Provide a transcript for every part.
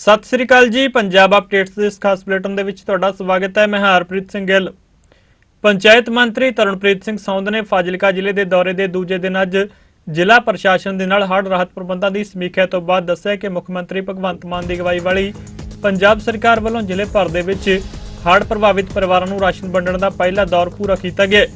ਸਤਿ ਸ੍ਰੀ ਅਕਾਲ ਜੀ, ਪੰਜਾਬ ਅਪਡੇਟਸ ਦੇ ਇਸ ਖਾਸ ਬੁਲੇਟਿਨ ਦੇ ਵਿੱਚ ਤੁਹਾਡਾ ਸਵਾਗਤ ਹੈ। ਮੈਂ ਹਰਪ੍ਰੀਤ ਸਿੰਘ ਗਿੱਲ। ਪੰਚਾਇਤ ਮੰਤਰੀ ਤਰਨਪ੍ਰੀਤ ਸਿੰਘ ਸੌਂਦ ਨੇ ਫਾਜ਼ਿਲਕਾ ਜ਼ਿਲ੍ਹੇ ਦੇ ਦੌਰੇ ਦੇ ਦੂਜੇ ਦਿਨ ਅੱਜ ਜ਼ਿਲ੍ਹਾ ਪ੍ਰਸ਼ਾਸਨ ਦੇ ਨਾਲ ਹੜ੍ਹ ਰਾਹਤ ਪ੍ਰਬੰਧਾਂ ਦੀ ਸਮੀਖਿਆ ਤੋਂ ਬਾਅਦ ਦੱਸਿਆ ਕਿ ਮੁੱਖ ਮੰਤਰੀ ਭਗਵੰਤ ਮਾਨ ਦੀ ਅਗਵਾਈ ਵਾਲੀ ਪੰਜਾਬ ਸਰਕਾਰ ਵੱਲੋਂ ਜ਼ਿਲ੍ਹੇ ਭਰ ਦੇ ਵਿੱਚ ਹੜ੍ਹ ਪ੍ਰਭਾਵਿਤ ਪਰਿਵਾਰਾਂ ਨੂੰ ਰਾਸ਼ਨ ਵੰਡਣ ਦਾ ਪਹਿਲਾ ਦੌਰ ਪੂਰਾ ਕੀਤਾ ਗਿਆ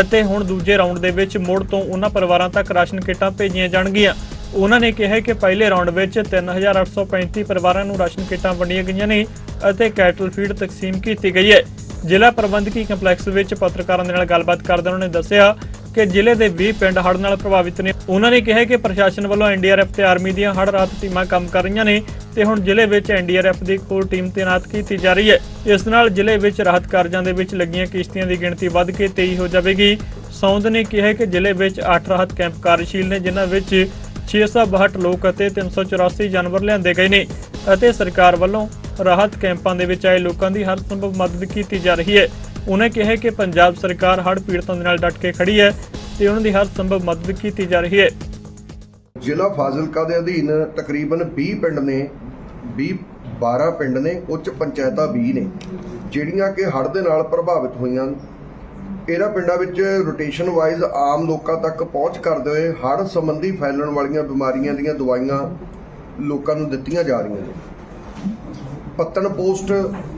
ਅਤੇ ਹੁਣ ਦੂਜੇ ਰਾਊਂਡ ਦੇ ਵਿੱਚ ਮੁੜ ਤੋਂ ਉਹਨਾਂ ਪਰਿਵਾਰਾਂ ਤੱਕ ਰਾਸ਼ਨ ਕਿੱਟਾਂ ਭੇਜੀਆਂ ਜਾਣਗੀਆਂ। ਉਹਨਾਂ ਨੇ ਕਿਹਾ ਕਿ ਪਹਿਲੇ ਰਾਉਂਡ ਵਿੱਚ 3835 ਪਰਿਵਾਰਾਂ ਨੂੰ ਰਾਸ਼ਨ ਕਿੱਟਾਂ ਵੰਡੀਆਂ ਗਈਆਂ ਨੇ ਅਤੇ ਕੈਟਲ ਫੀਡ ਤਕਸੀਮ ਕੀਤੀ ਗਈ ਹੈ। ਜ਼ਿਲ੍ਹਾ ਪ੍ਰਬੰਧਕੀ ਕੰਪਲੈਕਸ ਵਿੱਚ ਪੱਤਰਕਾਰਾਂ ਦੇ ਨਾਲ ਗੱਲਬਾਤ ਕਰਦੇ ਉਹਨਾਂ ਨੇ ਦੱਸਿਆ ਕਿ ਜ਼ਿਲ੍ਹੇ ਦੇ 20 ਪਿੰਡ ਹੜ੍ਹ ਨਾਲ ਪ੍ਰਭਾਵਿਤ ਨੇ। ਉਹਨਾਂ ਨੇ ਕਿਹਾ ਕਿ ਪ੍ਰਸ਼ਾਸਨ ਵੱਲੋਂ ਐਨਡੀਆਰਐਫ ਤੇ ਆਰਮੀ ਦੀਆਂ ਹੜ੍ਹ ਰਾਹਤ ਟੀਮਾਂ ਕੰਮ ਕਰ ਰਹੀਆਂ ਨੇ ਤੇ ਹੁਣ ਜ਼ਿਲ੍ਹੇ ਵਿੱਚ ਐਨਡੀਆਰਐਫ ਦੀ ਇੱਕ ਟੀਮ ਤਾਇਨਾਤ ਕੀਤੀ ਜਾ ਰਹੀ ਹੈ। ਇਸ ਨਾਲ ਜ਼ਿਲ੍ਹੇ ਵਿੱਚ ਰਾਹਤ ਕਾਰਜਾਂ ਦੇ ਵਿੱਚ ਲੱਗੀਆਂ ਕਿਸ਼ਤੀਆਂ ਦੀ ਗਿਣਤੀ ਵੱਧ ਕੇ 23 ਹੋ ਜਾਵੇਗੀ। ਸੌਂਦ ਨੇ ਕਿਹਾ ਕਿ ਜ਼ਿਲ੍ਹੇ ਵਿੱਚ 8 ਰਾਹਤ ਕੈਂਪ ਕਾਰਜਸ਼ੀਲ ਨੇ, ਜਿਨ੍ਹਾਂ ਵਿੱਚ 662 ਲੋਕ ਅਤੇ 384 ਜਾਨਵਰ ਲਿਆਂਦੇ ਗਏ ਨੇ ਅਤੇ ਸਰਕਾਰ ਵੱਲੋਂ ਰਾਹਤ ਕੈਂਪਾਂ ਦੇ ਵਿੱਚ ਆਏ ਲੋਕਾਂ ਦੀ ਹਰ ਸੰਭਵ ਮਦਦ ਕੀਤੀ ਜਾ ਰਹੀ ਹੈ। ਉਹਨੇ ਕਿਹਾ ਕਿ ਪੰਜਾਬ ਸਰਕਾਰ ਹੜ੍ਹ ਪੀੜਤਾਂ ਦੇ ਨਾਲ ਡਟ ਕੇ ਖੜੀ ਹੈ ਤੇ ਉਹਨਾਂ ਦੀ ਹਰ ਸੰਭਵ ਮਦਦ ਕੀਤੀ ਜਾ ਰਹੀ ਹੈ। ਜ਼ਿਲ੍ਹਾ ਫਾਜ਼ਿਲਕਾ ਦੇ ਅਧੀਨ ਤਕਰੀਬਨ 20 ਪਿੰਡ ਨੇ 20 12 ਪਿੰਡ ਨੇ, ਉੱਚ ਪੰਚਾਇਤਾਂ 20 ਨੇ, ਜਿਹੜੀਆਂ ਕਿ ਹੜ੍ਹ ਦੇ ਨਾਲ ਪ੍ਰਭਾਵਿਤ ਹੋਈਆਂ ਇਹਨਾਂ ਪਿੰਡਾਂ ਵਿੱਚ ਰੋਟੇਸ਼ਨ ਵਾਈਜ਼ ਆਮ ਲੋਕਾਂ ਤੱਕ ਪਹੁੰਚ ਕਰਦੇ ਹੋਏ ਹੜ੍ਹ ਸੰਬੰਧੀ ਫੈਲਣ ਵਾਲੀਆਂ ਬਿਮਾਰੀਆਂ ਦੀਆਂ ਦਵਾਈਆਂ ਲੋਕਾਂ ਨੂੰ ਦਿੱਤੀਆਂ ਜਾ ਰਹੀਆਂ ਨੇ? ਪੱਤਣ ਪੋਸਟ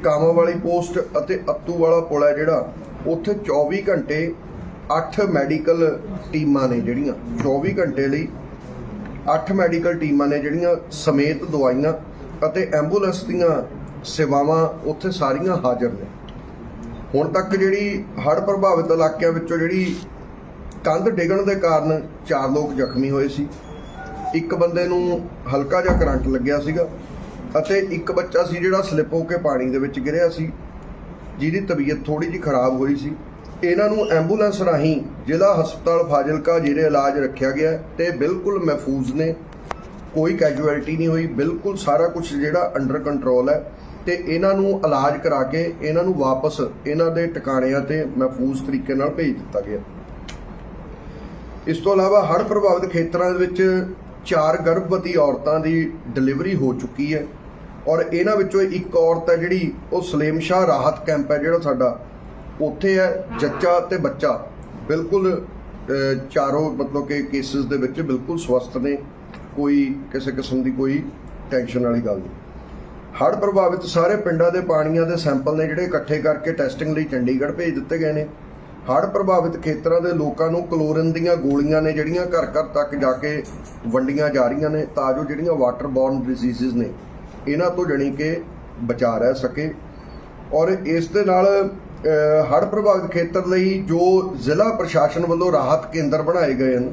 ਕਾਮਾਂ ਵਾਲੀ ਪੋਸਟ ਅਤੇ ਅੱਤੂ ਵਾਲਾ ਪੁਲ ਹੈ ਜਿਹੜਾ, ਉੱਥੇ 24 ਘੰਟੇ 8 ਮੈਡੀਕਲ ਟੀਮਾਂ ਨੇ ਜਿਹੜੀਆਂ 24 ਘੰਟੇ ਲਈ 8 ਮੈਡੀਕਲ ਟੀਮਾਂ ਨੇ ਜਿਹੜੀਆਂ ਸਮੇਤ ਦਵਾਈਆਂ ਅਤੇ ਐਂਬੂਲੈਂਸ ਦੀਆਂ ਸੇਵਾਵਾਂ ਉੱਥੇ ਸਾਰੀਆਂ ਹਾਜ਼ਰ ਨੇ। ਹੁਣ ਤੱਕ ਜਿਹੜੀ ਹੜ੍ਹ ਪ੍ਰਭਾਵਿਤ ਇਲਾਕਿਆਂ ਵਿੱਚੋਂ ਜਿਹੜੀ ਕੰਧ ਡਿੱਗਣ ਦੇ ਕਾਰਨ ਚਾਰ ਲੋਕ ਜ਼ਖਮੀ ਹੋਏ ਸੀ। ਇੱਕ ਬੰਦੇ ਨੂੰ ਹਲਕਾ ਜਿਹਾ ਕਰੰਟ ਲੱਗਿਆ ਸੀਗਾ ਅਤੇ ਇੱਕ ਬੱਚਾ ਸੀ ਜਿਹੜਾ ਸਲਿੱਪ ਹੋ ਕੇ ਪਾਣੀ ਦੇ ਵਿੱਚ ਗਿਰਿਆ ਸੀ, ਜਿਹਦੀ ਤਬੀਅਤ ਥੋੜੀ ਜਿਹੀ ਖਰਾਬ ਹੋਈ ਸੀ। ਇਹਨਾਂ ਨੂੰ ਐਂਬੂਲੈਂਸ ਰਾਹੀਂ ਜ਼ਿਲ੍ਹਾ ਹਸਪਤਾਲ ਫਾਜ਼ਿਲਕਾ ਜਿਹੜੇ ਇਲਾਜ ਰੱਖਿਆ ਗਿਆ ਹੈ ਤੇ ਬਿਲਕੁਲ ਮਹਿਫੂਜ਼ ਨੇ। ਕੋਈ ਕੈਜੂਅਲਟੀ ਨਹੀਂ ਹੋਈ, ਬਿਲਕੁਲ ਸਾਰਾ ਕੁਝ ਜਿਹੜਾ ਅੰਡਰ ਕੰਟਰੋਲ ਹੈ ਤੇ ਇਹਨਾਂ ਨੂੰ ਇਲਾਜ ਕਰਾ ਕੇ ਇਹਨਾਂ ਨੂੰ ਵਾਪਸ ਇਹਨਾਂ ਦੇ ਟਿਕਾਣਿਆਂ ਤੇ ਮਹਿਫੂਜ਼ ਤਰੀਕੇ ਨਾਲ ਭੇਜ ਦਿੱਤਾ ਗਿਆ। ਇਸ ਤੋਂ ਇਲਾਵਾ ਹੜ੍ਹ ਪ੍ਰਭਾਵਿਤ ਖੇਤਰਾਂ ਦੇ ਵਿੱਚ ਚਾਰ ਗਰਭਵਤੀ ਔਰਤਾਂ ਦੀ ਡਿਲੀਵਰੀ ਹੋ ਚੁੱਕੀ ਹੈ ਔਰ ਇਹਨਾਂ ਵਿੱਚੋਂ ਇੱਕ ਔਰਤ ਹੈ ਜਿਹੜੀ ਉਹ ਸਲੇਮ ਸ਼ਾਹ ਰਾਹਤ ਕੈਂਪ ਹੈ ਜਿਹੜਾ ਸਾਡਾ, ਉੱਥੇ ਹੈ ਜੱਚਾ ਤੇ ਬੱਚਾ। ਬਿਲਕੁਲ ਚਾਰੋਂ ਮਤਲਬ ਕਿ ਕੇਸਿਸ ਦੇ ਵਿੱਚ ਬਿਲਕੁਲ ਸਵਸਥ ਨੇ। ਕੋਈ ਕਿਸੇ ਕਿਸਮ ਦੀ ਕੋਈ ਟੈਨਸ਼ਨ ਵਾਲੀ ਗੱਲ ਨਹੀਂ। ਹੜ੍ਹ ਪ੍ਰਭਾਵਿਤ ਸਾਰੇ ਪਿੰਡਾਂ ਦੇ ਪਾਣੀਆਂ ਦੇ ਸੈਂਪਲ ਨੇ ਜਿਹੜੇ ਇਕੱਠੇ ਕਰਕੇ ਟੈਸਟਿੰਗ ਲਈ ਚੰਡੀਗੜ੍ਹ ਭੇਜ ਦਿੱਤੇ ਗਏ ਨੇ। ਹੜ੍ਹ ਪ੍ਰਭਾਵਿਤ ਖੇਤਰਾਂ ਦੇ ਲੋਕਾਂ ਨੂੰ ਕਲੋਰਿਨ ਦੀਆਂ ਗੋਲੀਆਂ ਨੇ ਜਿਹੜੀਆਂ ਘਰ ਘਰ ਤੱਕ ਜਾ ਕੇ ਵੰਡੀਆਂ ਜਾ ਰਹੀਆਂ ਨੇ, ਤਾਂ ਜੋ ਜਿਹੜੀਆਂ ਵਾਟਰ ਬੋਰਨ ਡਿਜ਼ੀਜ਼ਸ ਨੇ, ਇਹਨਾਂ ਤੋਂ ਜਣੀ ਕਿ ਬਚਾ ਰਹਿ ਸਕੇ। ਔਰ ਇਸ ਦੇ ਨਾਲ ਹੜ੍ਹ ਪ੍ਰਭਾਵਿਤ ਖੇਤਰ ਲਈ ਜੋ ਜ਼ਿਲ੍ਹਾ ਪ੍ਰਸ਼ਾਸਨ ਵੱਲੋਂ ਰਾਹਤ ਕੇਂਦਰ ਬਣਾਏ ਗਏ ਹਨ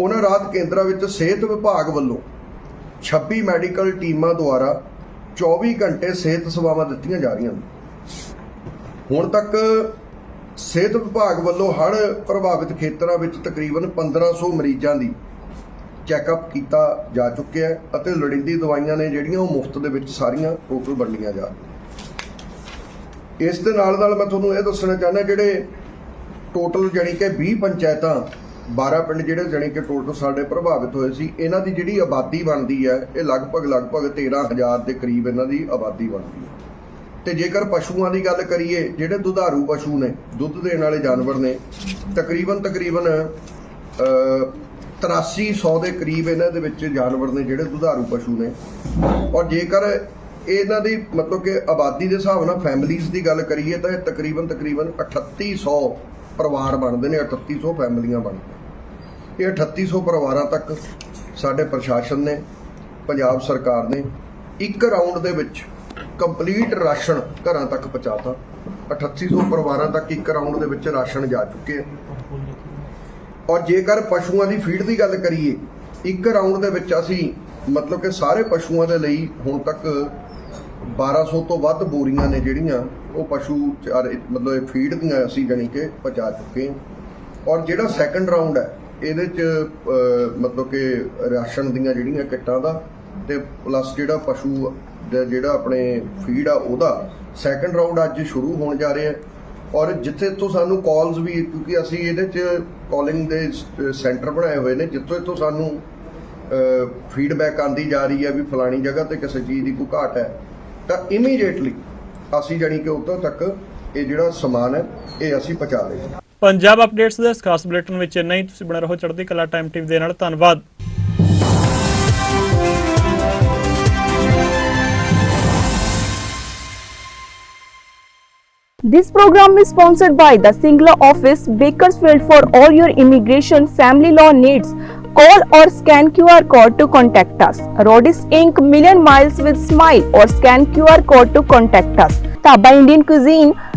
ਉਹਨਾਂ ਰਾਹਤ ਕੇਂਦਰਾਂ ਵਿੱਚ ਸਿਹਤ ਵਿਭਾਗ ਵੱਲੋਂ 26 ਮੈਡੀਕਲ ਟੀਮਾਂ ਦੁਆਰਾ 24 ਘੰਟੇ ਸਿਹਤ ਸੇਵਾਵਾਂ ਦਿੱਤੀਆਂ ਜਾ ਰਹੀਆਂ ਨੇ। ਹੁਣ ਤੱਕ ਸਿਹਤ ਵਿਭਾਗ ਵੱਲੋਂ ਹੜ੍ਹ ਪ੍ਰਭਾਵਿਤ ਖੇਤਰਾਂ ਵਿੱਚ ਤਕਰੀਬਨ 1500 ਮਰੀਜ਼ਾਂ ਦੀ ਚੈੱਕਅਪ ਕੀਤਾ ਜਾ ਚੁੱਕਿਆ ਹੈ ਅਤੇ ਲੋੜੀਂਦੀ ਦਵਾਈਆਂ ਨੇ ਜਿਹੜੀਆਂ ਉਹ ਮੁਫਤ ਦੇ ਵਿੱਚ ਸਾਰੀਆਂ ਟੋਟਲ ਵੰਡੀਆਂ ਜਾ ਰਹੀਆਂ ਇਸ ਦੇ ਨਾਲ ਨਾਲ ਮੈਂ ਤੁਹਾਨੂੰ ਇਹ ਦੱਸਣਾ ਚਾਹੁੰਦਾ ਜਿਹੜੇ ਟੋਟਲ ਜਾਣੀ ਕਿ 20 ਪੰਚਾਇਤਾਂ 12 ਪਿੰਡ ਜਿਹੜੇ ਜਾਣੀ ਕਿ ਟੋਟਲ ਸਾਡੇ ਪ੍ਰਭਾਵਿਤ ਹੋਏ ਸੀ, ਇਹਨਾਂ ਦੀ ਜਿਹੜੀ ਆਬਾਦੀ ਬਣਦੀ ਹੈ, ਇਹ ਲਗਭਗ ਲਗਭਗ 13000 ਦੇ ਕਰੀਬ ਇਹਨਾਂ ਦੀ ਆਬਾਦੀ ਬਣਦੀ ਹੈ। ਤੇ ਜੇਕਰ ਪਸ਼ੂਆਂ ਦੀ ਗੱਲ ਕਰੀਏ, ਜਿਹੜੇ ਦੁਧਾਰੂ ਪਸ਼ੂ ਨੇ, ਦੁੱਧ ਦੇਣ ਵਾਲੇ ਜਾਨਵਰ ਨੇ, ਤਕਰੀਬਨ ਤਕਰੀਬਨ ਅ 8300 ਦੇ ਕਰੀਬ ਇਹਨਾਂ ਦੇ ਵਿੱਚ ਜਾਨਵਰ ਨੇ ਜਿਹੜੇ ਦੁਧਾਰੂ ਪਸ਼ੂ ਨੇ। ਔਰ ਜੇਕਰ ਇਹਨਾਂ ਦੀ ਮਤਲਬ ਕਿ ਆਬਾਦੀ ਦੇ ਹਿਸਾਬ ਨਾਲ ਫੈਮਿਲੀਜ਼ ਦੀ ਗੱਲ ਕਰੀਏ, ਤਾਂ ਇਹ ਤਕਰੀਬਨ ਤਕਰੀਬਨ 3800 ਪਰਿਵਾਰ ਬਣਦੇ ਨੇ 3800 ਫੈਮਲੀਆਂ ਬਣਦੀਆਂ ਇਹ 3800 ਪਰਿਵਾਰਾਂ ਤੱਕ ਸਾਡੇ ਪ੍ਰਸ਼ਾਸਨ ਨੇ, ਪੰਜਾਬ ਸਰਕਾਰ ਨੇ ਇੱਕ ਰਾਉਂਡ ਦੇ ਵਿੱਚ ਕੰਪਲੀਟ ਰਾਸ਼ਨ ਘਰਾਂ ਤੱਕ ਪਹੁੰਚਾਤਾ। 3800 ਪਰਿਵਾਰਾਂ ਤੱਕ ਇੱਕ ਰਾਉਂਡ ਦੇ ਵਿੱਚ ਰਾਸ਼ਨ ਜਾ ਚੁੱਕੇ ਆ। ਔਰ ਜੇਕਰ ਪਸ਼ੂਆਂ ਦੀ ਫੀਡ ਦੀ ਗੱਲ ਕਰੀਏ, ਇੱਕ ਰਾਉਂਡ ਦੇ ਵਿੱਚ ਅਸੀਂ ਮਤਲਬ ਕਿ ਸਾਰੇ ਪਸ਼ੂਆਂ ਦੇ ਲਈ ਹੁਣ ਤੱਕ 1200 ਤੋਂ ਵੱਧ ਬੋਰੀਆਂ ਨੇ ਜਿਹੜੀਆਂ, ਉਹ ਪਸ਼ੂ ਚਾਰੇ ਮਤਲਬ ਫੀਡ ਦੀਆਂ ਅਸੀਂ ਜਾਣੀ ਕਿ ਪਹੁੰਚਾ ਚੁੱਕੇ ਹਾਂ ਔਰ ਜਿਹੜਾ ਸੈਕੰਡ ਰਾਉਂਡ ਹੈ ਇਹਦੇ ਚ ਮਤਲਬ ਕਿ ਰਾਸ਼ਨ ਦੀਆਂ ਜਿਹੜੀਆਂ ਕਿੱਟਾਂ ਦਾ ਤੇ ਪਲੱਸ ਜਿਹੜਾ ਪਸ਼ੂ ਦਾ ਜਿਹੜਾ ਆਪਣੇ ਫੀਡ ਆ ਉਹਦਾ ਸੈਕੰਡ ਰਾਉਂਡ ਅੱਜ ਸ਼ੁਰੂ ਹੋਣ ਜਾ ਰਿਹਾ ਹੈ ਔਰ ਜਿੱਥੇ ਤੋਂ ਸਾਨੂੰ ਕਾਲਸ ਵੀ, ਕਿਉਂਕਿ ਅਸੀਂ ਇਹਦੇ ਚ ਕਾਲਿੰਗ ਦੇ ਸੈਂਟਰ ਬਣਾਏ ਹੋਏ ਨੇ, ਜਿੱਥੋਂ ਇੱਥੋਂ ਸਾਨੂੰ ਫੀਡਬੈਕ ਆਂਦੀ ਜਾ ਰਹੀ ਹੈ ਵੀ ਫਲਾਣੀ ਜਗ੍ਹਾ ਤੇ ਕਿਸੇ ਚੀਜ਼ ਦੀ ਕੋਈ ਘਾਟ ਹੈ। ਤਾਂ ਇਮੀਡੀਏਟਲੀ ਅਸੀਂ ਜਾਣੀ ਕਿ ਉਦੋਂ ਤੱਕ ਇਹ ਜਿਹੜਾ ਸਮਾਨ ਹੈ, ਇਹ ਅਸੀਂ ਪਹੁੰਚਾ ਲਈਏ ਪੰਜਾਬ ਅਪਡੇਟਸ ਦੇ ਇਸ ਖਾਸ ਬੁਲੇਟਿਨ ਵਿੱਚ ਇੰਨਾ ਹੀ ਤੁਸੀਂ ਬਣੇ ਰਹੋ ਚੜ੍ਹਦੀ ਕਲਾ ਟਾਈਮ ਟੀਵੀ ਦੇ ਨਾਲ ਧੰਨਵਾਦ This program is sponsored by the Singla office, Bakersfield for all your immigration family law needs. Call or scan QR code to contact us. Rodis Inc. Million Miles with Smile or scan QR code to contact us. Taba Indian Cuisine,